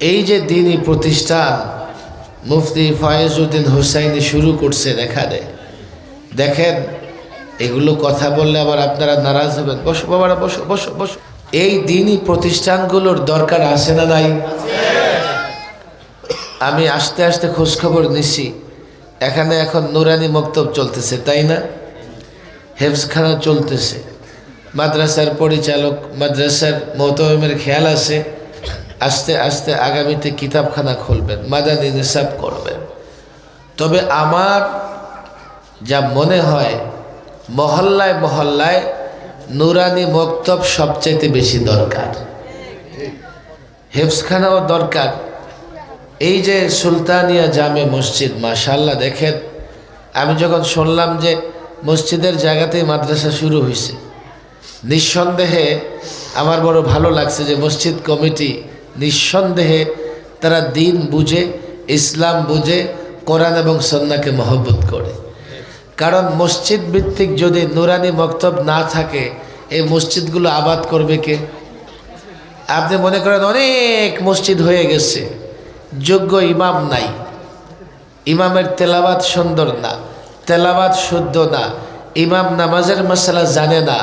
এই যে দিনই প্রতিষ্ঠান মুফতি ফয়েজউদ্দিন হুসাইনি শুরু করছে এখানে দেখেন, এগুলো কথা বললে আবার আপনারা নারাজ হবেন। বসো, বাবারা, বসো বসো বসো। এই দিনই প্রতিষ্ঠানগুলোর দরকার আছে না নাই? আমি আস্তে আস্তে খোঁজখবর নিছি এখানে এখন নুরানি মক্তব চলতেছে, তাই না? হেফজখানা চলতেছে। মাদ্রাসার পরিচালক, মাদ্রাসার মোহতমের খেয়াল আছে। আস্তে আস্তে আগামীতে কিতাবখানা খুলবেন, মাদানি নিসাব করবেন। তবে আমার যা মনে হয়, মহল্লায় মহল্লায় নুরানি মক্তব সবচাইতে বেশি দরকার। হেফজখানাও দরকার। এই যে সুলতানিয়া জামে মসজিদ মাশাল্লাহ দেখেন, আমি যখন শুনলাম যে মসজিদের জায়গাতেই মাদ্রাসা শুরু হয়েছে নিঃসন্দেহে আমার বড় ভালো লাগছে যে মসজিদ কমিটি নিঃসন্দেহে তারা দিন বুঝে, ইসলাম বুঝে, কোরআন এবং সন্নাকে মহব্বত করে। কারণ মসজিদ ভিত্তিক যদি নুরানি মক্তব না থাকে, এই মসজিদগুলো আবাদ করবে কে? আপনি মনে করেন অনেক মসজিদ হয়ে গেছে, যোগ্য ইমাম নাই। ইমামের তেলাবাদ সুন্দর না তেলাবাদ শুদ্ধ না, ইমাম নামাজের মশলা জানে না,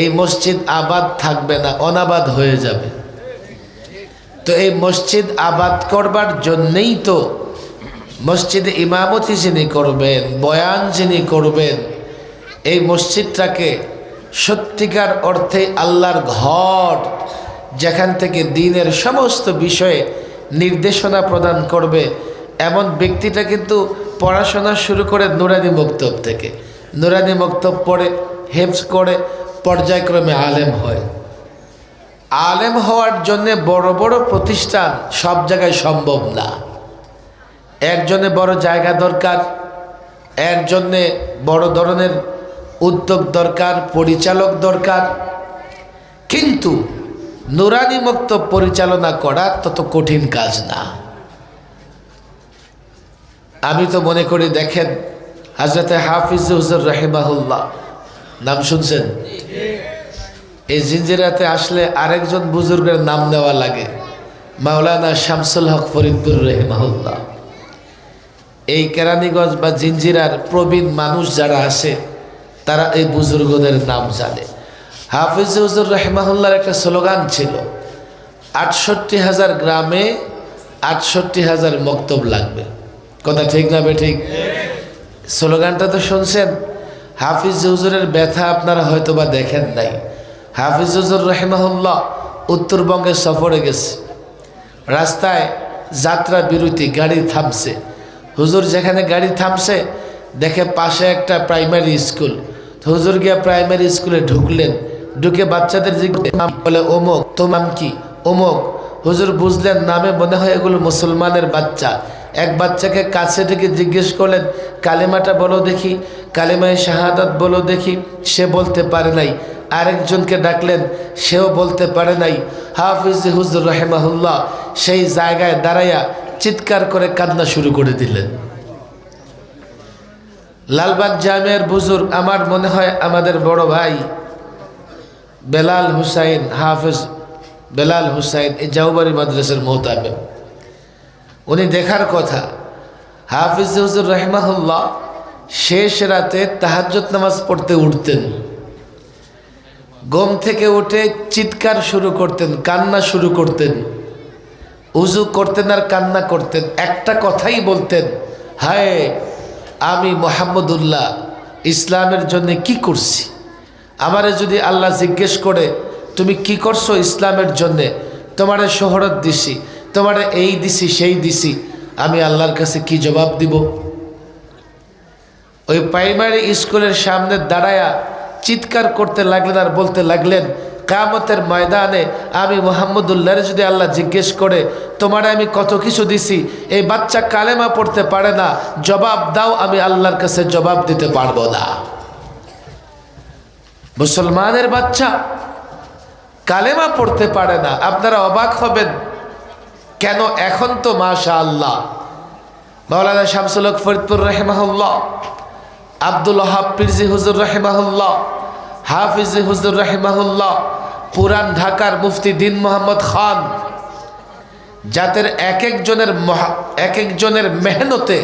এই মসজিদ আবাদ থাকবে না, অনাবাদ হয়ে যাবে। তো এই মসজিদ আবাদ করবার জন্যেই তো মসজিদে ইমামতি যিনি করবেন, বয়ান যিনি করবেন, এই মসজিদটাকে সত্যিকার অর্থে আল্লাহর ঘর, যেখান থেকে দিনের সমস্ত বিষয়ে নির্দেশনা প্রদান করবে, এমন ব্যক্তিটা কিন্তু পড়াশোনা শুরু করে নুরানি মক্তব থেকে। নুরানি মক্তব পড়ে, হেফজ করে, পর্যায়ক্রমে আলেম হয়। আলেম হওয়ার জন্যে বড় বড় প্রতিষ্ঠান সব জায়গায় সম্ভব না। একজনে বড় জায়গা দরকার, একজনে বড় ধরনের উদ্যোগ দরকার, পরিচালক দরকার। কিন্তু নুরানি মুক্ত পরিচালনা করা তত কঠিন কাজ না। আমি তো মনে করি, দেখেন হাজরতে হাফিজ হুজুর রাহিমাহুল্লাহ, নাম শুনছেন? এই জিঞ্জিরাতে আসলে আরেকজন বুজুর্গের নাম নেওয়া লাগে। মাওলানা শামসুল হক ফরিদপুর রহিমাহুল্লাহ। এই কেরানীগঞ্জ বা জিঞ্জিরার প্রবীণ মানুষ যারা আছে, তারা এই বুজুর্গদের নাম জানে। হাফিজ হুজুর রহমাহুল্লার একটা স্লোগান ছিল, আটষট্টি হাজার গ্রামে আটষট্টি হাজার মক্তব লাগবে। কথা ঠিক না বে ঠিক স্লোগানটা তো শুনছেন? হাফিজ হুজুরের ব্যথা আপনারা হয়তো বা দেখেন নাই। হাফিজ হুজুর রহমাহুল্লাহ উত্তরবঙ্গে সফরে গেছে। রাস্তায় যাত্রা বিরতি, গাড়ি থামছে। হুজুর যেখানে গাড়ি থামছে, দেখে পাশে একটা প্রাইমারি স্কুল। হুজুর গিয়া প্রাইমারি স্কুলে ঢুকলেন। ঢুকে বাচ্চাদের বলে অমুক তোমার কি? অমুক। হুজুর বুঝলেন, নামে মনে হয় এগুলো মুসলমানের বাচ্চা। এক বাচ্চাকে কাছে ডেকে জিজ্ঞেস করলেন, কালেমাটা বলো দেখি, কালেমায় শাহাদাত বলো দেখি। সে বলতে পারে নাই। আরেকজনকে ডাকলেন, সেও বলতে পারে নাই। হাফিজ হুজুর রহেমাহুল্লাহ সেই জায়গায় দাঁড়াইয়া চিৎকার করে কান্না শুরু করে দিলেন। লালবাগ জামের বুজুর্গ আমার মনে হয় আমাদের বড় ভাই বেলাল হুসাইন, হাফিজ বেলাল হুসাইন, এই জাউবাড়ি মাদ্রাসার মোহতাবে উনি দেখার কথা, হাফিজ হুজুর রহমাহুল্লাহ শেষ রাতে তাহাজ্জত নামাজ পড়তে উঠতেন। গম থেকে উঠে চিৎকার শুরু করতেন, কান্না শুরু করতেন। উজু করতেন আর কান্না করতেন। একটা কথাই বলতেন, হায়, আমি মোহাম্মদুল্লাহ, ইসলামের জন্য কি করছি? আমারে যদি আল্লাহ জিজ্ঞেস করে, তুমি কি করছ ইসলামের জন্যে? তোমারে শহরত দিছি, তোমারে এই দিছি, সেই দিছি, আমি আল্লাহর কাছে কি জবাব দিব? ওই প্রাইমারি স্কুলের সামনে দাঁড়ায়া চিৎকার করতে লাগলেন আর বলতে লাগলেন কামতের ময়দানে আমি মোহাম্মদুল্লাহর যদি আল্লাহ জিজ্ঞেস করে, তোমারে আমি কত কিছু দিছি? এই বাচ্চা কালেমা পড়তে পারে না, জবাব দাও, আমি আল্লাহর কাছে জবাব দিতে পারব না। মুসলমানের বাচ্চা কালেমা পড়তে পারে না, আপনারা অবাক হবেন, কেন এখন তো মাশা আল্লাহ মৌলানা শামসুল হক ফরিদপুর রহেমাহুল্লাহ আব্দুল পিরজি হুজুর রহেমাহুল্লাহ, হাফিজি হুজুর রহেমাহুল্লাহ, পুরান ঢাকার মুফতি দিন মোহাম্মদ খান। যাদের এক একজনের এক একজনের মেহনতে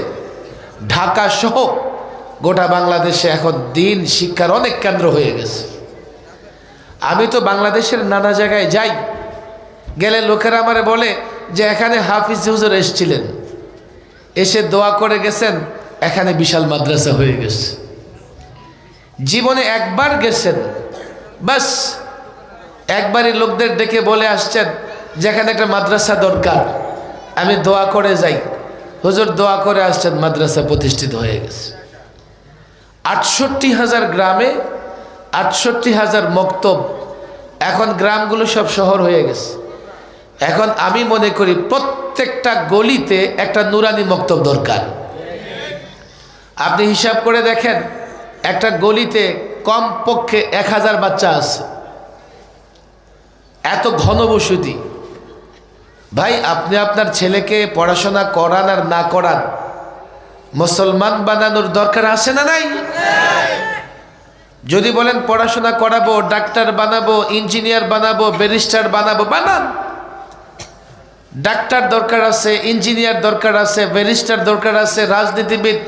ঢাকা সহ গোটা বাংলাদেশে এখন দিন শিক্ষার অনেক কেন্দ্র হয়ে গেছে। আমি তো বাংলাদেশের নানা জায়গায় যাই, গেলে লোকেরা আমারে বলে যে, এখানে হাফিজ হুজুর এসেছিলেন। এসে দোয়া করে গেছেন এখানে বিশাল মাদ্রাসা হয়ে গেছে। জীবনে একবার গেছেন, বাস একবারই লোকদের ডেকে বলে আসছেন, যেখানে একটা মাদ্রাসা দরকার, আমি দোয়া করে যাই। হুজুর দোয়া করে আসছেন, মাদ্রাসা প্রতিষ্ঠিত হয়ে গেছে। আটষট্টি হাজার গ্রামে আটষট্টি হাজার মক্তব, এখন গ্রামগুলো সব শহর হয়ে গেছে। এখন আমি মনে করি প্রত্যেকটা গলিতে একটা নুরানি মক্তব দরকার। আপনি হিসাব করে দেখেন, একটা গলিতে কম পক্ষে এক হাজার বাচ্চা আছে। এত ঘনবসতি ভাই, আপনি আপনার ছেলেকে পড়াশোনা করান আর না করান, মুসলমান বানানোর দরকার আছে না নাই? যদি বলেন পড়াশোনা করাবো, ডাক্তার বানাবো, ইঞ্জিনিয়ার বানাবো, ব্যারিস্টার বানাবো, বানান। ডাক্তার দরকার আছে, ইঞ্জিনিয়ার দরকার আছে, ব্যারিস্টার দরকার আছে, রাজনীতিবিদ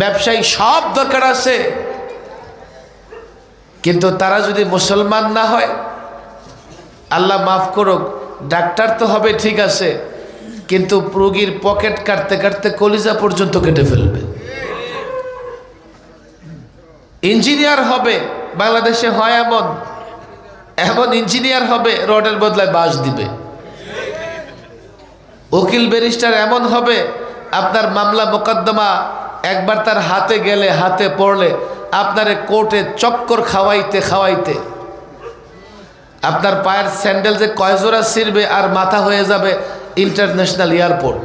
ব্যবসায়ী সব দরকার আছে। কিন্তু তারা যদি মুসলমান না হয়, আল্লাহ মাফ করুক, ডাক্তার তো হবে ঠিক আছে, কিন্তু রুগীর পকেট কাটতে কাটতে কলিজা পর্যন্ত কেটে ফেলবে। ইঞ্জিনিয়ার হবে, বাংলাদেশে হয় এমন এমন ইঞ্জিনিয়ার হবে, রডের বদলায় বাঁশ দিবে। উকিল ব্যারিস্টার এমন হবে, আপনার মামলা মোকদ্দমা একবার তার হাতে গেলে, হাতে পড়লে আপনার কোর্টে চক্কর খাওয়াইতে খাওয়াইতে। আপনার পায়ের স্যান্ডেল যে কয় জোড়া ছিঁড়বে আর মাথা হয়ে যাবে ইন্টারন্যাশনাল এয়ারপোর্ট।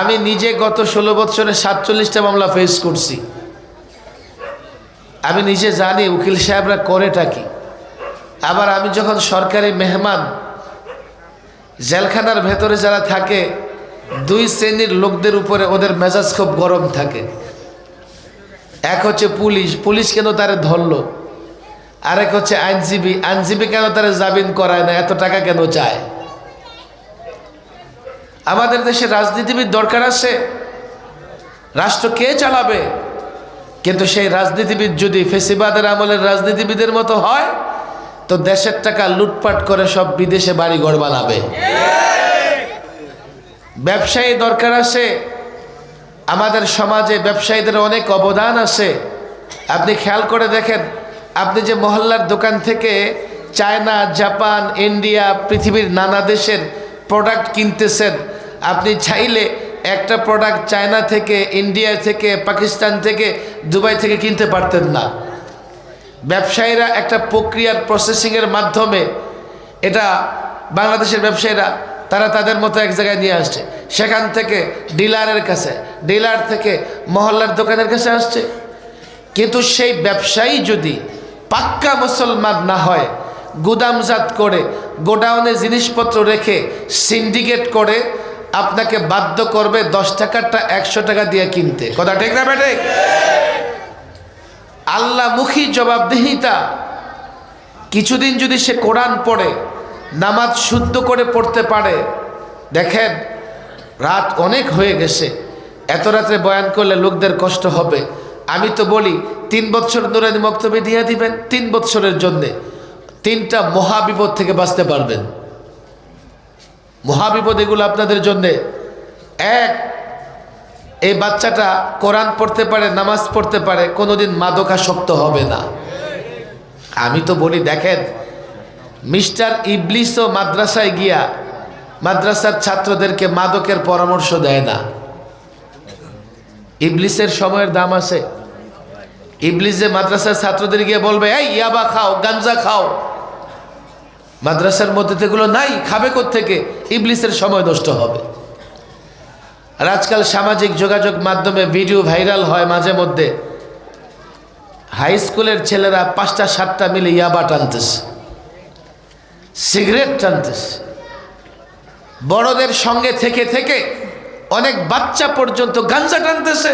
আমি নিজে গত ষোলো বছরে সাতচল্লিশটা মামলা ফেস করছি। আমি নিজে জানি উকিল সাহেবরা করেটা কি। আবার আমি যখন সরকারি মেহমান, জেলখানার ভেতরে যারা থাকে দুই শ্রেণির লোকদের উপরে ওদের মেজাজ খুব গরম থাকে। এক হচ্ছে পুলিশ পুলিশ কেন তারে ধরলো? আরেক হচ্ছে আইনজীবী আইনজীবী কেন তারা জামিন করায় না, এত টাকা কেন চায়? আমাদের দেশে রাজনীতিবিদ দরকার আছে। রাষ্ট্র কে চালাবে? কিন্তু সেই রাজনীতিবিদ যদি ফেসিবাদের আমলের রাজনীতিবিদের মতো হয়, তো দেশের টাকা লুটপাট করে সব বিদেশে বাড়ি ঘর বানাবে। ব্যবসায়ী দরকার আছে, আমাদের সমাজে ব্যবসায়ীদের অনেক অবদান আছে। আপনি খেয়াল করে দেখেন, আপনি যে মহল্লার দোকান থেকে চায়না, জাপান, ইন্ডিয়া, পৃথিবীর নানা দেশের প্রোডাক্ট কিনতেছেন, আপনি চাইলে একটা প্রোডাক্ট চায়না থেকে, ইন্ডিয়া থেকে, পাকিস্তান থেকে, দুবাই থেকে কিনতে পারতেন না। ব্যবসায়ীরা একটা প্রক্রিয়ার প্রসেসিংয়ের মাধ্যমে, এটা বাংলাদেশের ব্যবসায়ীরা তারা তাদের মতো এক জায়গায় নিয়ে আসছে। সেখান থেকে ডিলারের কাছে, ডিলার থেকে মহল্লার দোকানের কাছে আসছে। কিন্তু সেই ব্যবসায়ী যদি পাক্কা মুসলমান না হয়, গুদামজাত করে, গোডাউনে জিনিসপত্র রেখে সিন্ডিকেট করে, আপনাকে বাধ্য করবে দশ টাকারটা একশো টাকা দিয়ে কিনতে। কথা ঠিক না বেটে আল্লাহমুখী জবাবদিহিতা। কিছুদিন যদি সে কোরআন পড়ে নামাজ শুদ্ধ করে পড়তে পারে। দেখেন, রাত অনেক হয়ে গেছে। এত রাত্রে বয়ান করলে লোকদের কষ্ট হবে। আমি তো বলি, তিন বছর নুরানি বক্তব্য দিয়ে দিবেন, তিন বছরের জন্যে। তিনটা মহাবিপদ থেকে বাঁচতে পারবেন। মহাবিপদ এগুলো আপনাদের জন্যে। এক, এই বাচ্চাটা কোরআন পড়তে পারে, নামাজ পড়তে পারে, কোনোদিন মাদকাসক্ত হবে না। আমি তো বলি, দেখেন মিস্টার ইবলিসও মাদ্রাসায় গিয়া মাদ্রাসার ছাত্রদেরকে মাদকের পরামর্শ দেয় না। ইবলিসের সময়ের দাম আছে। ইবলিস যে মাদ্রাসার ছাত্রদের গিয়ে বলবে, এই, ইয়াবা খাও, গাঞ্জা খাও। মাদ্রাসার মধ্যে তো এগুলো নাই, খাবে থেকে ইবলিসের সময় নষ্ট হবে। আর আজকাল সামাজিক যোগাযোগ মাধ্যমে ভিডিও ভাইরাল হয় মাঝে মধ্যে। হাই স্কুলের ছেলেরা পাঁচটা, সাতটা মিলে ইয়াবা টানতেছে। সিগারেট টানতেছে। বড়দের সঙ্গে থেকে থেকে অনেক বাচ্চা পর্যন্ত গাঞ্জা টানতেছে।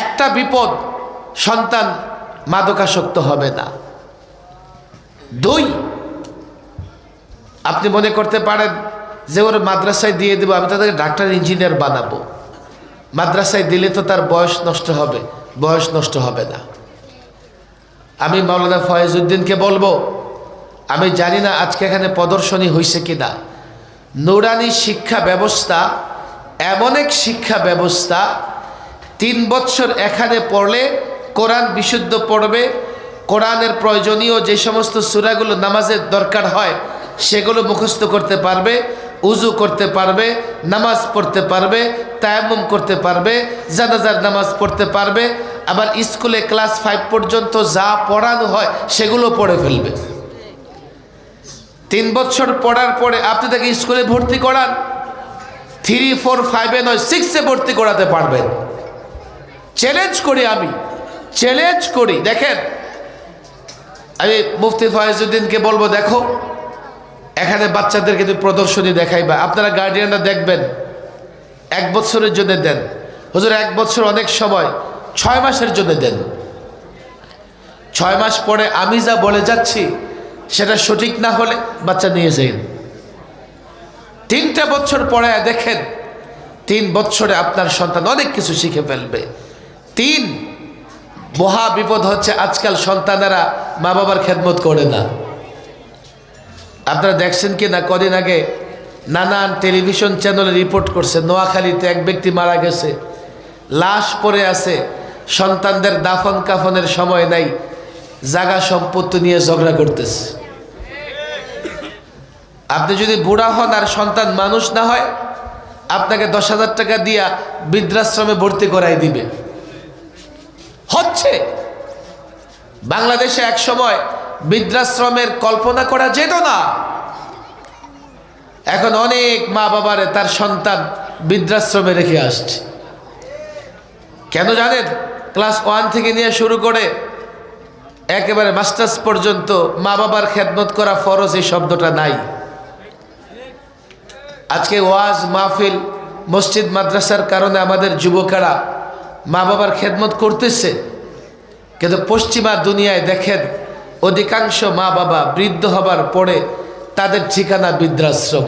একটা বিপদ সন্তান মাদকাসক্ত হবে না। দুই, আপনি মনে করতে পারেন যে ওর মাদ্রাসায় দিয়ে দেবো, আমি তাদেরকে ডাক্তার, ইঞ্জিনিয়ার বানাবো। মাদ্রাসায় দিলে তো তার বয়স নষ্ট হবে, বয়স নষ্ট হবে না। আমি মাওলানা ফয়েজউদ্দিনকে বলব, আমি জানি না আজকে এখানে প্রদর্শনী হয়েছে কি না নুরানি শিক্ষা ব্যবস্থা, এমন এক শিক্ষা ব্যবস্থা, তিন বছর এখানে পড়লে কোরআন বিশুদ্ধ পড়বে, কোরআনের প্রয়োজনীয় যে সমস্ত সুরাগুলো নামাজের দরকার হয়, সেগুলো মুখস্থ করতে পারবে উজু করতে পারবে, নামাজ পড়তে পারবে, তায়াম্মুম করতে পারবে, জানাজার নামাজ পড়তে পারবে আবার স্কুলে ক্লাস ফাইভ পর্যন্ত যা পড়ানো হয় সেগুলো পড়ে ফেলবে। তিন বছর পড়ার পরে আপনি তাকে স্কুলে ভর্তি করান। থ্রি, ফোর, ফাইভে নয়, সিক্সে ভর্তি করাতে পারবেন। চ্যালেঞ্জ করি আমি। চ্যালেঞ্জ করি। দেখেন, আমি মুফতি ফয়েজুদ্দিনকে বলব, দেখো, এখানে বাচ্চাদেরকে তুমি প্রদর্শনী দেখাইবা। আপনারা গার্ডিয়ানরা দেখবেন। এক বছরের জন্য দেন। হুজুর, এক বছর অনেক সময়। ছয় মাসের জন্য দেন। ছয় মাস পরে আমি যা বলে যাচ্ছি, সেটা সঠিক না হলে বাচ্চা নিয়ে যাই। তিনটা বছর পরে দেখেন, তিন বছরে আপনার সন্তান অনেক কিছু শিখে ফেলবে। তিন, মহা বিপদ হচ্ছে আজকাল সন্তানেরা মা বাবার খেদমত করে না। আপনারা দেখছেন কি না, কদিন আগে নানান টেলিভিশন চ্যানেলে রিপোর্ট করছে, নোয়াখালীতে এক ব্যক্তি মারা গেছে, লাশ পড়ে আছে সন্তানদের দাফন কাফনের সময় নাই, জাগা সম্পত্তি নিয়ে ঝগড়া করতেছে। আপনি যদি বুড়া হন আর সন্তান মানুষ না হয়, আপনাকে দশ হাজার টাকা দিয়া বৃদ্ধাশ্রমে ভর্তি করাই দিবে। হচ্ছে। বাংলাদেশে এক সময় বৃদ্ধাশ্রমের কল্পনা করা যেত না। এখন অনেক মা বাবারে তার সন্তান বৃদ্ধাশ্রমে রেখে আসছে। কেন জানেন? ক্লাস ওয়ান থেকে নিয়ে শুরু করে একেবারে মাস্টার্স পর্যন্ত মা বাবার খেদমত করা ফরজ এই শব্দটা নাই। আজকে ওয়াজ, মাহফিল, মসজিদ, মাদ্রাসার কারণে আমাদের যুবকেরা মা বাবার খেদমত করতেছে। কিন্তু পশ্চিমা দুনিয়ায় দেখেন, অধিকাংশ মা বাবা বৃদ্ধ হবার পরে তাদের ঠিকানা বৃদ্ধাশ্রম।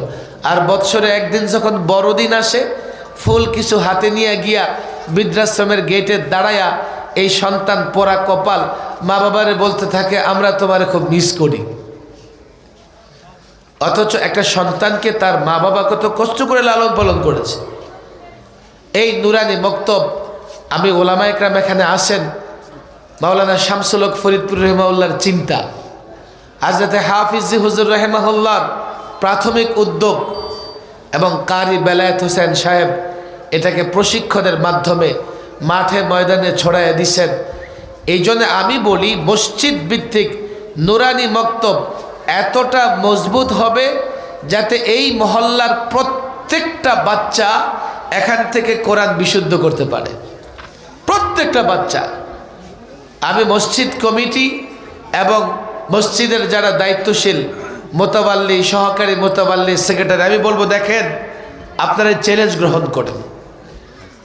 আর বৎসরে একদিন যখন বড়দিন আসে, ফুল কিছু হাতে নিয়ে গিয়া বৃদ্ধাশ্রমের গেটে দাঁড়ায়া এই সন্তান পোড়া কপাল মা বাবারে বলতে থাকে, আমরা তোমারে খুব মিস করি। অথচ একটা সন্তানকে তার মা বাবা কত কষ্ট করে লালন পালন করেছে। এই নুরানি মক্তব, আমি ওলামা একরাম এখানে আসেন, মাওলানা শামসুলক ফরিদপুর রহমাউল্লার চিন্তা। হাজরতে হাফিজি হুজুর রহমাউল্লার প্রাথমিক উদ্যোগ এবং কারি বেলায়েত হোসেন সাহেব এটাকে প্রশিক্ষণের মাধ্যমে মাঠে ময়দানে ছড়াইয়া দিছেন। এই জন্য আমি বলি, মসজিদ ভিত্তিক নুরানি মক্তব এতটা মজবুত হবে যাতে এই মহল্লার প্রত্যেকটা বাচ্চা এখান থেকে কোরআন বিশুদ্ধ করতে পারে। প্রত্যেকটা বাচ্চা। আমি মসজিদ কমিটি এবং মসজিদের যারা দায়িত্বশীল, মোতাবাল্লি, সহকারী মোতাবাল্লি সেক্রেটারি, আমি বলব, দেখেন, আপনারা চ্যালেঞ্জ গ্রহণ করেন।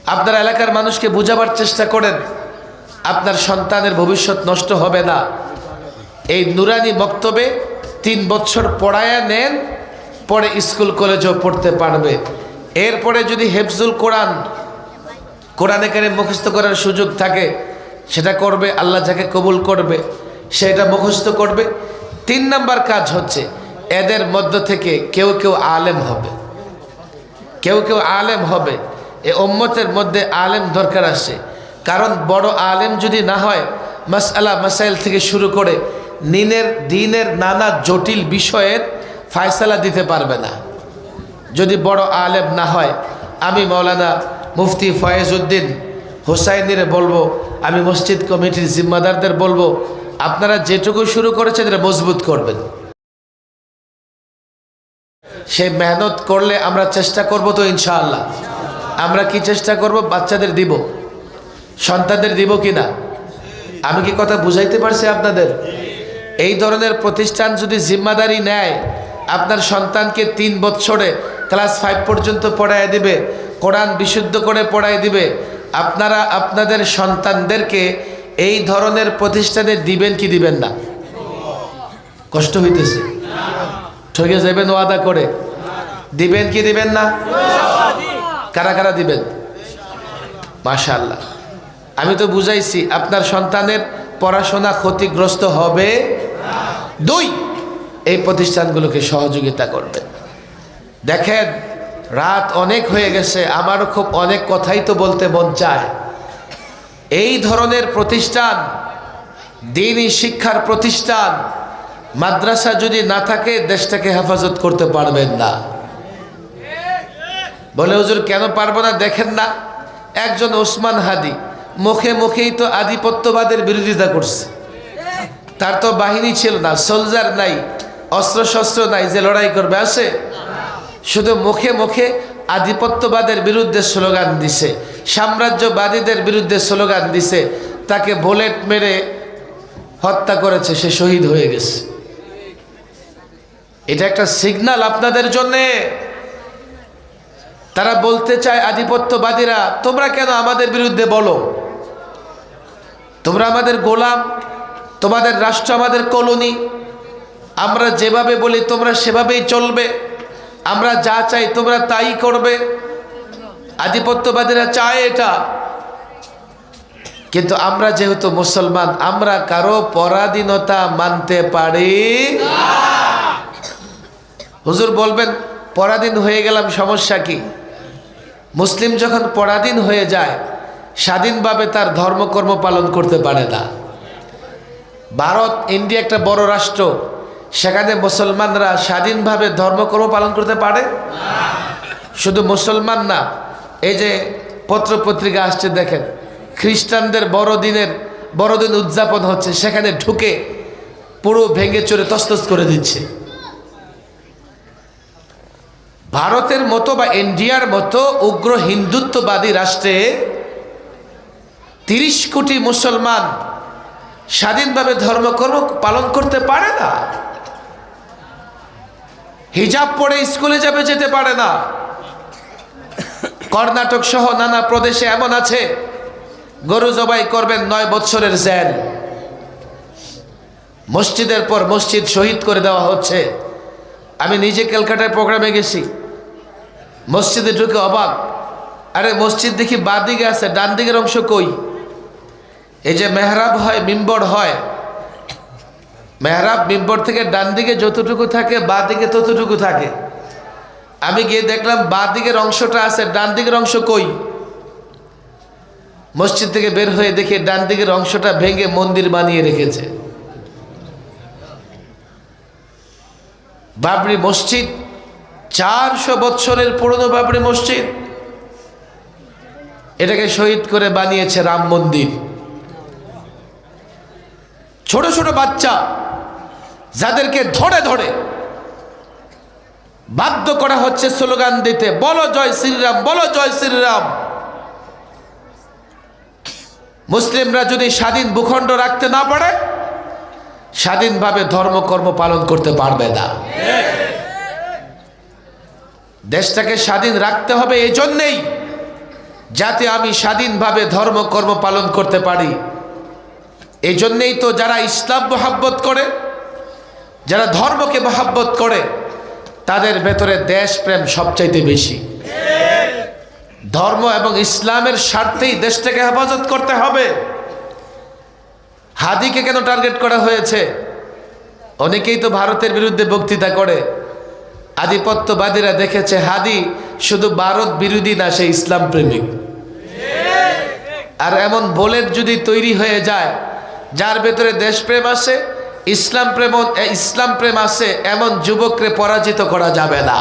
আপনার এলাকার মানুষকে বোঝাবার চেষ্টা করেন, আপনার সন্তানের ভবিষ্যৎ নষ্ট হবে না। এই নুরানি বক্তব্যে তিন বছর পড়ায়া নেন, পরে স্কুল কলেজেও পড়তে পারবে। এরপরে যদি হেফজুল কোরআন, কোরআনে কারে মুখস্থ করার সুযোগ থাকে, সেটা করবে, আল্লাহ যাকে কবুল করবে, সেটা মুখস্থ করবে। তিন নাম্বার কাজ হচ্ছে, এদের মধ্য থেকে কেউ কেউ আলেম হবে। কেউ কেউ আলেম হবে। এ ওম্মতের মধ্যে আলেম দরকার আছে। কারণ বড় আলেম যদি না হয় মাসালা মাসাইল থেকে শুরু করে নিনের, দিনের নানা জটিল বিষয়ের ফায়সালা দিতে পারবে না। যদি বড় আলেম না হয়, আমি মৌলানা মুফতি ফয়েজউদ্দিন হোসাইনিরে বলব, আমি মসজিদ কমিটির জিম্মাদারদের বলব, আপনারা যেটুকু শুরু করেছেন এটা মজবুত করবেন। সে মেহনত করলে আমরা চেষ্টা করব তো ইনশাআল্লাহ। আমরা কি চেষ্টা করব? বাচ্চাদের দিব। সন্তানদের দিব কি না আমি কি কথা বুঝাইতে পারছি আপনাদের? এই ধরনের প্রতিষ্ঠান যদি জিম্মাদারি নেয়, আপনার সন্তানকে তিন বছরে ক্লাস ফাইভ পর্যন্ত পড়ায় দিবে, কোরআন বিশুদ্ধ করে পড়ায় দিবে, আপনারা আপনাদের সন্তানদেরকে এই ধরনের প্রতিষ্ঠানে দিবেন কি দিবেন না? কষ্ট হইতেছে। ঠকে যাবেন ওয়াদা করে। দিবেন কি দিবেন না? কারা কারা দিবেন? মাশাল্লাহ আমি তো বুঝাইছি, আপনার সন্তানের পড়াশোনা ক্ষতিগ্রস্ত হবে দুই, এই প্রতিষ্ঠানগুলোকে সহযোগিতা করবে। দেখেন, রাত অনেক হয়ে গেছে, আমারও খুব অনেক কথাই তো বলতে মন চায়। এই ধরনের প্রতিষ্ঠান, দিনই শিক্ষার প্রতিষ্ঠান, মাদ্রাসা যদি না থাকে, দেশটাকে হেফাজত করতে পারবেন না। বলে, হুজুর, কেন পারব না? দেখেন না, একজন ওসমান হাদি মুখে মুখেই তো আধিপত্যবাদের বিরোধিতা করছে। তার তো বাহিনী ছিল না সোলজার নাই, অস্ত্রশস্ত্র নাই যে লড়াই করবে, আছে? শুধু মুখে মুখে আধিপত্যবাদের বিরুদ্ধে স্লোগান দিছে, সাম্রাজ্যবাদীদের বিরুদ্ধে স্লোগান দিছে, তাকে বুলেট মেরে হত্যা করেছে, সে শহীদ হয়ে গেছে। এটা একটা সিগনাল আপনাদের জন্যে। তারা বলতে চায় আধিপত্যবাদীরা, তোমরা কেন আমাদের বিরুদ্ধে বলো? তোমরা আমাদের গোলাম, তোমাদের রাষ্ট্র আমাদের কলোনি। আমরা যেভাবে বলি তোমরা সেভাবেই চলবে। আমরা যা চাই তোমরা তাই করবে। আধিপত্যবাদীরা চায় এটা। কিন্তু আমরা যেহেতু মুসলমান, আমরা কারও পরাধীনতা মানতে পারি হুজুর বলবেন, পরাধীন হয়ে গেলাম, সমস্যা কি? মুসলিম যখন পরাধীন হয়ে যায়, স্বাধীনভাবে তার ধর্মকর্ম পালন করতে পারে না। ভারত, ইন্ডিয়া একটা বড় রাষ্ট্র, সেখানে মুসলমানরা স্বাধীনভাবে ধর্মকর্ম পালন করতে পারে? শুধু মুসলমান না, এই যে পত্র পত্রিকা আসছে দেখেন, খ্রিস্টানদের বড়দিনের বড়দিন উদযাপন হচ্ছে, সেখানে ঢুকে পুরো ভেঙে চড়ে তস্তস করে দিচ্ছে। ভারতের মতো বা ইন্ডিয়ার মতো উগ্র হিন্দুত্ববাদী রাষ্ট্রে তিরিশ কোটি মুসলমান স্বাধীনভাবে ধর্মকর্ম পালন করতে পারে না। হিজাব পরে স্কুলে যাবে যেতে পারে না। কর্ণাটক সহ নানা প্রদেশে এমন আছে, গরু জবাই করবেন নয় বৎসরের জেল। মসজিদের পর মসজিদ শহীদ করে দেওয়া হচ্ছে। আমি নিজে ক্যালকাটায় প্রোগ্রামে গেছি। মসজিদে ঢুকে অবাক। আরে মসজিদ দেখি বাঁ দিকে আছে, ডান দিকের অংশ কই? এই যে মেহরাব হয়, মিম্বর হয়। মেহরাব মিম্বর থেকে ডান দিকে যতটুকু থাকে, বাঁ দিকে ততটুকু থাকে। আমি গিয়ে দেখলাম বাঁ দিকের অংশটা আছে, ডান দিকের অংশ কই? মসজিদ থেকে বের হয়ে দেখে ডান দিকের অংশটা ভেঙে মন্দির বানিয়ে রেখেছে। বাবরি মসজিদ, চারশো বৎসরের পুরনো বাবরি মসজিদ। এটাকে শহীদ করে বানিয়েছে রাম মন্দির। ছোট ছোট বাচ্চা যাদেরকে ধরে ধরে বাধ্য করা হচ্ছে স্লোগান দিতে, বলো জয় শ্রীরাম, বলো জয় শ্রীরাম। মুসলিমরা যদি স্বাধীন ভূখণ্ড রাখতে না পারে স্বাধীনভাবে ধর্মকর্ম পালন করতে পারবে না। দেশটাকে স্বাধীন রাখতে হবে এই জন্যেই যাতে আমি স্বাধীনভাবে ধর্মকর্ম পালন করতে পারি। এই জন্যেই তো যারা ইসলাম মহাব্বত করে, যারা ধর্মকে মহাব্বত করে, তাদের ভেতরে দেশপ্রেম সবচাইতে বেশি। ধর্ম এবং ইসলামের স্বার্থেই দেশটাকে হেফাজত করতে হবে। হাদিকে কেন টার্গেট করা হয়েছে? অনেকেই তো ভারতের বিরুদ্ধে বক্তৃতা করে। আধিপত্যবাদীরা দেখেছে হাদি শুধু ভারত বিরোধী না, সে ইসলাম প্রেমিক। আর এমন বোলেট যদি তৈরি হয়ে যায়, যার ভেতরে দেশপ্রেম আসে, ইসলাম প্রেম ইসলাম প্রেম আসে, এমন যুবককে পরাজিত করা যাবে না।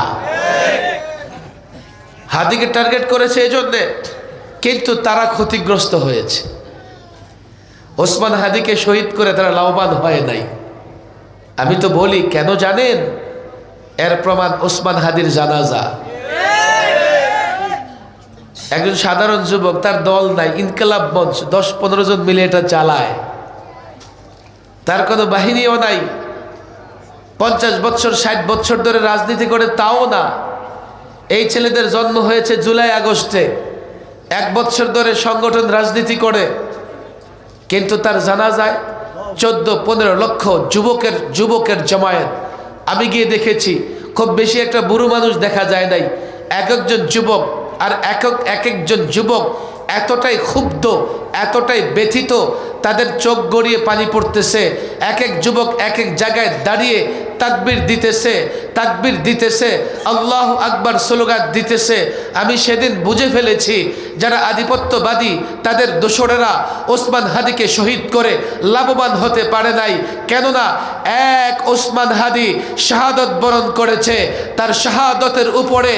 হাদিকে টার্গেট করেছে এই জন্যে কিন্তু তারা ক্ষতিগ্রস্ত হয়েছে। ওসমান হাদিকে শহীদ করে তারা লাভবান হয় নাই। আমি তো বলি, কেন জানেন? এর প্রমাণ ওসমান হাদির জানাজা। একজন সাধারণ যুবক, তার দল নাই, ইনকালাব মঞ্চ, দশ পনেরো জন মিলে এটা চালায়। তার কোনো বাহিনীও নাই। পঞ্চাশ বছর, ষাট বছর ধরে রাজনীতি করে তাও না। এই ছেলেদের জন্ম হয়েছে জুলাই আগস্টে। এক বছর ধরে সংগঠন রাজনীতি করে। কিন্তু তার জানা যায় চোদ্দ, পনেরো লক্ষ যুবকের যুবকের জমায়েত। আমি গিয়ে দেখেছি, খুব বেশি একটা বুড়ো মানুষ দেখা যায় নাই। এক একজন যুবক আর এক এক এক একজন যুবক এতটাই ক্ষুব্ধ, এতটাই ব্যথিত, তাদের চোখ গড়িয়ে পানি পড়তেছে। এক এক যুবক এক এক জায়গায় দাঁড়িয়ে তাকবির দিতেছে তাকবির দিতেছে, আল্লাহ আকবার স্লোগান দিতেছে। আমি সেদিন বুঝে ফেলেছি, যারা আধিপত্যবাদী, তাদের দোসরেরা ওসমান হাদিকে শহীদ করে লাভবান হতে পারে নাই। কেননা এক ওসমান হাদি শাহাদত বরণ করেছে, তার শাহাদতের উপরে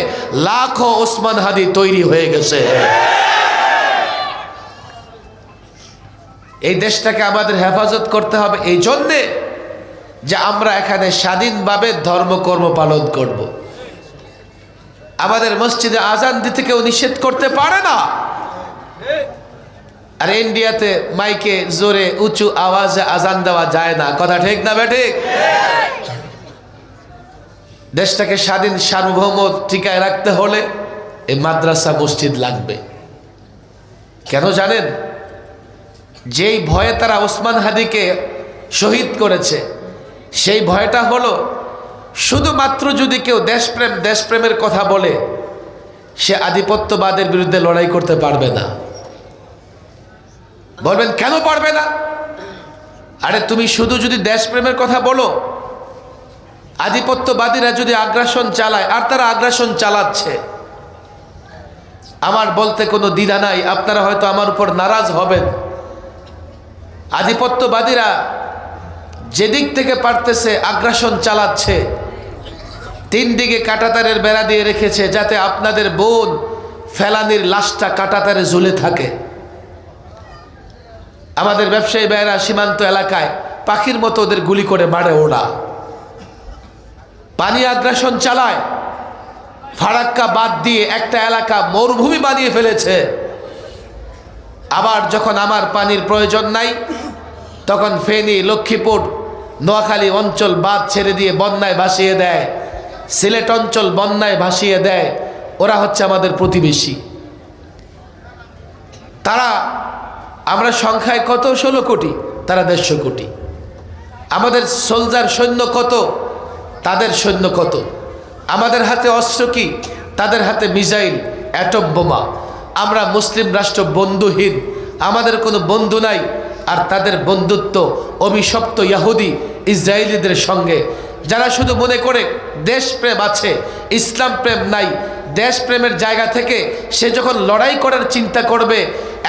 লাখো ওসমান হাদি তৈরি হয়ে গেছে। এই দেশটাকে আমাদের হেফাজত করতে হবে এই জন্যে যে আমরা এখানে স্বাধীনভাবে ধর্মকর্ম পালন করব। আমাদের মসজিদে আজান দিতে কেউ নিষেধ করতে পারে না। আর ইন্ডিয়াতে মাইকে জোরে উঁচু আওয়াজে আজান দেওয়া যায় না। কথা ঠিক না বেঠিক? দেশটাকে স্বাধীন সার্বভৌম টিকায় রাখতে হলে এই মাদ্রাসা মসজিদ লাগবে। কেন জানেন? যেই ভয়ে তারা ওসমান হাদিকে শহীদ করেছে, সেই ভয়টা হলো শুধুমাত্র যদি কেউ দেশপ্রেম, দেশপ্রেমের কথা বলে, সে আধিপত্যবাদের বিরুদ্ধে লড়াই করতে পারবে না। বলবেন, কেন পারবে না? আরে, তুমি শুধু যদি দেশপ্রেমের কথা বলো, আধিপত্যবাদীরা যদি আগ্রাসন চালায়, আর তারা আগ্রাসন চালাচ্ছে। আমার বলতে কোনো দ্বিধা নাই, আপনারা হয়তো আমার উপর নারাজ হবেন। আধিপত্যবাদীরা যেদিক থেকে পারতেছে আগ্রাসন চালাচ্ছে, তিন দিকে কাটাতারের বেড়া দিয়ে রেখেছে যাতে আপনাদের বোন ফেলানির লাশটা কাটাতারে ঝুলে থাকে। আমাদের ব্যবসায়ী ভাইয়েরা সীমান্ত এলাকায় পাখির মতো ওদের গুলি করে মারে ওরা। পানি আগ্রাসন চালায়, ফারাক্কা বাদ দিয়ে একটা এলাকা মরুভূমি বানিয়ে ফেলেছে। আবার যখন আমার পানির প্রয়োজন নাই, তখন ফেনী, লক্ষ্মীপুর, নোয়াখালী অঞ্চল বাদ ছেড়ে দিয়ে বন্যায় ভাসিয়ে দেয়। সিলেট অঞ্চল বন্যায় ভাসিয়ে দেয়। ওরা হচ্ছে আমাদের প্রতিবেশী। তারা, আমরা সংখ্যায় কত? ষোলো কোটি, তারা দেড়শো কোটি। আমাদের সোলজার সৈন্য কত? তাদের সৈন্য কত? আমাদের হাতে অস্ত্র কি? তাদের হাতে মিসাইল, অ্যাটম বোমা। আমরা মুসলিম রাষ্ট্র বন্ধুহীন। আমাদের কোনো বন্ধু নাই, আর তাদের বন্ধুত্ব অভিশপ্ত ইয়াহুদি, ইসরায়েলিদের সঙ্গে। যারা শুধু মনে করে দেশপ্রেম আছে, ইসলাম প্রেম নাই, দেশপ্রেমের জায়গা থেকে সে যখন লড়াই করার চিন্তা করবে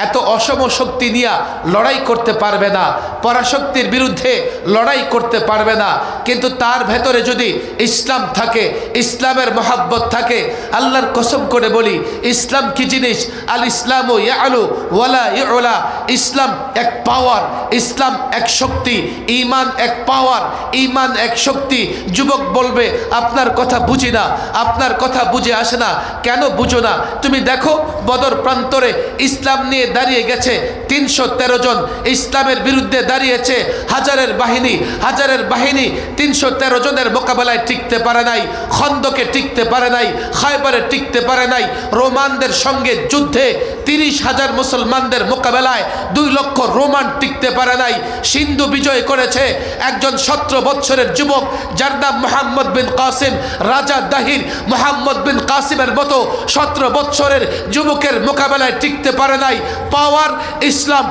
এত অসম শক্তি নিয়ে লড়াই করতে পারবে না। পরাশক্তির বিরুদ্ধে লড়াই করতে পারবে না। কিন্তু তার ভেতরে যদি ইসলাম থাকে, ইসলামের মহাব্বত থাকে, আল্লাহর কসম করে বলি, ইসলাম কি জিনিস? আল ইসলাম ও আলু ওয়ালা ইউলা। ইসলাম এক পাওয়ার ইসলাম এক শক্তি ইমান এক পাওয়ার ইমান এক শক্তি। যুবক বলবে, আপনার কথা বুঝি না, আপনার কথা বুঝে আসে না। কেন বুঝো না? তুমি দেখো, বদর প্রান্তরে ইসলাম নিয়ে দাঁড়িয়ে গেছে। তিনশো তেরো জন ইসলামের বিরুদ্ধে দাঁড়িয়েছে। হাজারের বাহিনী হাজারের বাহিনী তিনশো তেরো জনের মোকাবেলায় টিকতে পারে নাই, খন্দকে টিকতে পারে নাই, খায়বারে টিকতে পারে নাই। রোমানদের সঙ্গে যুদ্ধে তিরিশ হাজার মুসলমানদের মোকাবেলায় দুই লক্ষ রোমান টিকতে পারে নাই। সিন্ধু বিজয় করেছে একজন সতেরো বৎসরের যুবক, যার নাম মোহাম্মদ বিন কাসিম। রাজা দাহির মোহাম্মদ বিন কাসিমের মতো সতেরো বৎসরের যুবকের মোকাবেলায় টিকতে পারে নাই। পাওয়ার ইসলাম।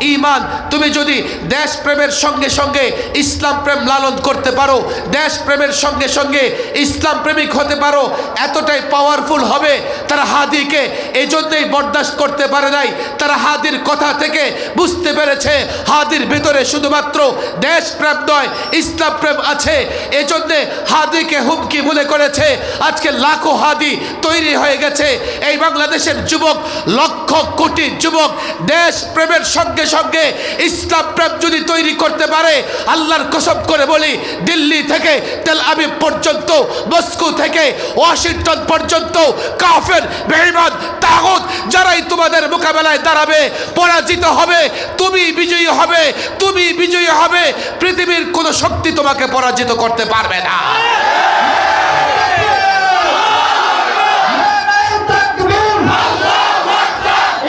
ইমান তুমি যদি দেশ প্রেমের সঙ্গে সঙ্গে ইসলাম প্রেম লালন করতে পারো দেশ প্রেমের সঙ্গে সঙ্গে ইসলাম প্রেমিক হতে পারো, এতটাই পাওয়ারফুল হবে তারা হাদিকে এই জন্যই বরদাস্ত করতে পারে নাই, তারা হাদির কথা থেকে বুঝতে পেরেছে, হাদির ভিতরে শুধুমাত্র দেশ প্রেম নয়, ইসলাম প্রেম আছে, এজন্যে হাদিকে হুমকি মনে করেছে, আজকে লাখো হাদি তৈরি হয়ে গেছে, এই বাংলাদেশের যুবক, লক্ষ কোটি যুবক দেশ প্রেমের সঙ্গে সঙ্গে ইসলাম প্রেম যদি তৈরি করতে পারে, আল্লাহর কসব করে বলি, দিল্লি থেকে তেল আবিব পর্যন্ত, মস্কো থেকে ওয়াশিংটন পর্যন্ত, কাফের বেইমান তাগত যারাই তোমাদের মোকাবেলায় দাঁড়াবে, পরাজিত হবে, তুমি বিজয়ী হবে, তুমি বিজয়ী হবে, পৃথিবীর কোনো শক্তি তোমাকে পরাজিত করতে পারবে না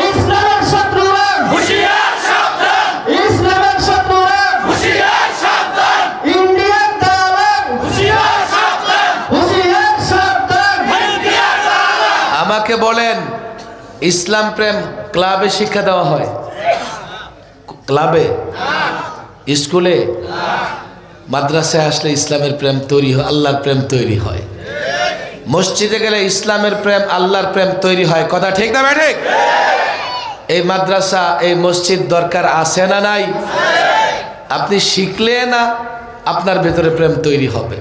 ইসলামের শত্রুরা হুশিয়ার সাবধান ইসলামের শত্রুরা হুশিয়ার সাবধান ইন্ডিয়ান দালাল আমাকে বলেন ইসলাম প্রেম ক্লাবে শিক্ষা দেওয়া হয়। ক্লাবে? স্কুলে? মাদ্রাসায় আসলে ইসলামের প্রেম তৈরি হয়, আল্লাহর প্রেম তৈরি হয়। মসজিদে গেলে ইসলামের প্রেম, আল্লাহর প্রেম তৈরি হয়। কথা ঠিক না ঠিক? এই মাদ্রাসা, এই মসজিদ দরকার আছে না নাই? আপনি শিখলে না, আপনার ভেতরে প্রেম তৈরি হবে।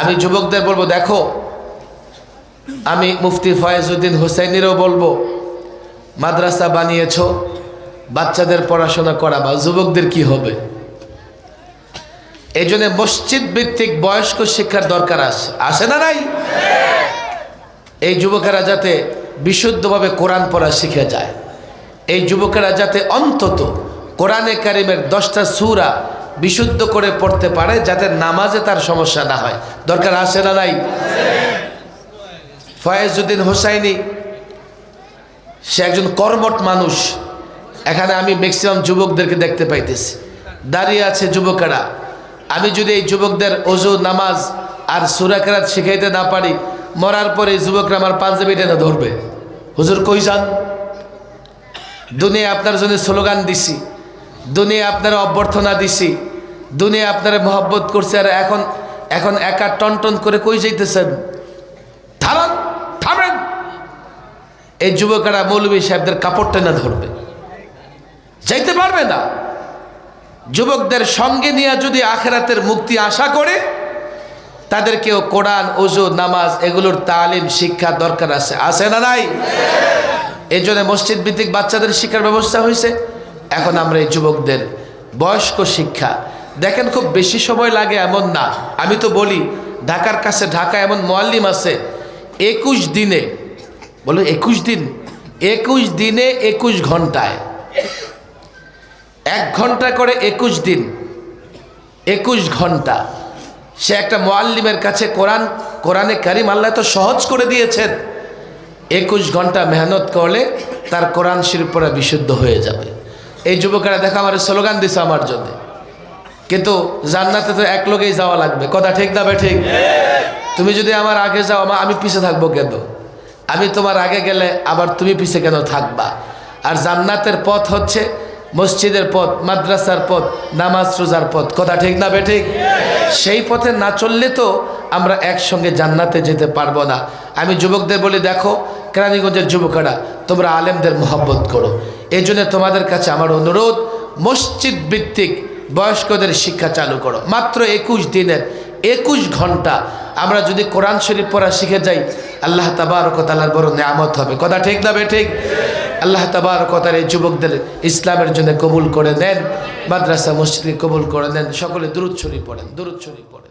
আমি যুবকদের বলব, দেখো, আমি মুফতি ফয়েজউদ্দিন হুসাইনেরও বলব মাদ্রাসা বানিয়েছ, বাচ্চাদের পড়াশোনা করা বা যুবকদের কি হবে? এই জন্য মসজিদ ভিত্তিক বয়স্ক শিক্ষার দরকার আছে। আছে না নাই? এই যুবকেরা যাতে বিশুদ্ধভাবে কোরআন পড়া শিখে যায়। এই যুবকেরা যাতে অন্তত কোরআনে কারিমের দশটা সুরা বিশুদ্ধ করে পড়তে পারে, যাতে নামাজে তার সমস্যা না হয়। দরকার আছে না নাই? ফয়েজউদ্দিন হোসাইনি সে একজন কর্মট মানুষ। এখানে আমি ম্যাক্সিমাম যুবকদেরকে দেখতে পাইতেছি। দাঁড়িয়ে আছে যুবকেরা। আমি যদি এই যুবকদের অজু, নামাজ আর সুরাকেরাত শিখাইতে না পারি, মরার পরে যুবকরা আমার পাঞ্জাবি টেনে ধরবে। হুজুর কই যান? দুনিয়া আপনার জন্য স্লোগান দিছি। দুনিয়া আপনার অভ্যর্থনা দিছি। দুনিয়া আপনার মহব্বত করছে। আর এখন এখন একা টন টন করে কই যাইতেছেন? এই যুবকেরা মৌলবী সাহেবদের কাপড় টেনে ধরবে। যাইতে পারবে না। যুবকদের সঙ্গে নিয়ে যদি আখেরাতের মুক্তি আশা করে, তাদেরকেও কোরআন ওজু নামাজ এগুলোর তালিম, শিক্ষা দরকার আছে। আছে না নাই? এই জন্য মসজিদ ভিত্তিক বাচ্চাদের শিক্ষার ব্যবস্থা হয়েছে। এখন আমরা এই যুবকদের বয়স্ক শিক্ষা। দেখেন খুব বেশি সময় লাগে এমন না। আমি তো বলি, ঢাকার কাছে ঢাকা এমন মোয়াল্লিম আছে। একুশ দিনে বলো একুশ দিন। একুশ দিনে একুশ ঘন্টায়। এক ঘণ্টা করে একুশ দিন। একুশ ঘণ্টা। সে একটা মোয়াল্লিমের কাছে কোরআন, কোরআনে কারিম আল্লাহ তো সহজ করে দিয়েছেন। একুশ ঘণ্টা মেহনত করলে তার কোরআন শিল্পরা বিশুদ্ধ হয়ে যাবে। এই যুবকেরা দেখো আমার স্লোগান দিছে আমার জন্য। কিন্তু জান্নাতে তো এক লোকেই যাওয়া লাগবে। কথা ঠিক না বে ঠিক? তুমি যদি আমার আগে যাও আমা- আমি পিছে থাকব কেন? আমি তোমার আগে গেলে আবার তুমি পিছে কেন থাকবা? আর জান্নাতের পথ হচ্ছে মসজিদের পথ, মাদ্রাসার পথ, নামাজ রোজার পথ। কথা ঠিক না বেঠিক? সেই পথে না চললে তো আমরা একসঙ্গে জান্নাতে যেতে পারব না। আমি যুবকদের বলি, দেখো, কেরানীগঞ্জের যুবকেরা, তোমরা আলেমদের মোহব্বত করো। এই তোমাদের কাছে আমার অনুরোধ, মসজিদ ভিত্তিক বয়স্কদের শিক্ষা চালু করো। মাত্র একুশ দিনের একুশ ঘণ্টা আমরা যদি কোরআন শরীফ পড়া শিখে যাই, আল্লাহ তাবারকতালার বড় নিয়ামত হবে। কথা ঠিক না ঠিক? আল্লাহ তাবারকতার এই যুবকদের ইসলামের জন্য কবুল করে নেন, মাদ্রাসা, মসজিদকে কবুল করে দেন সকলে শরীফ পড়েন শরীফ পড়েন।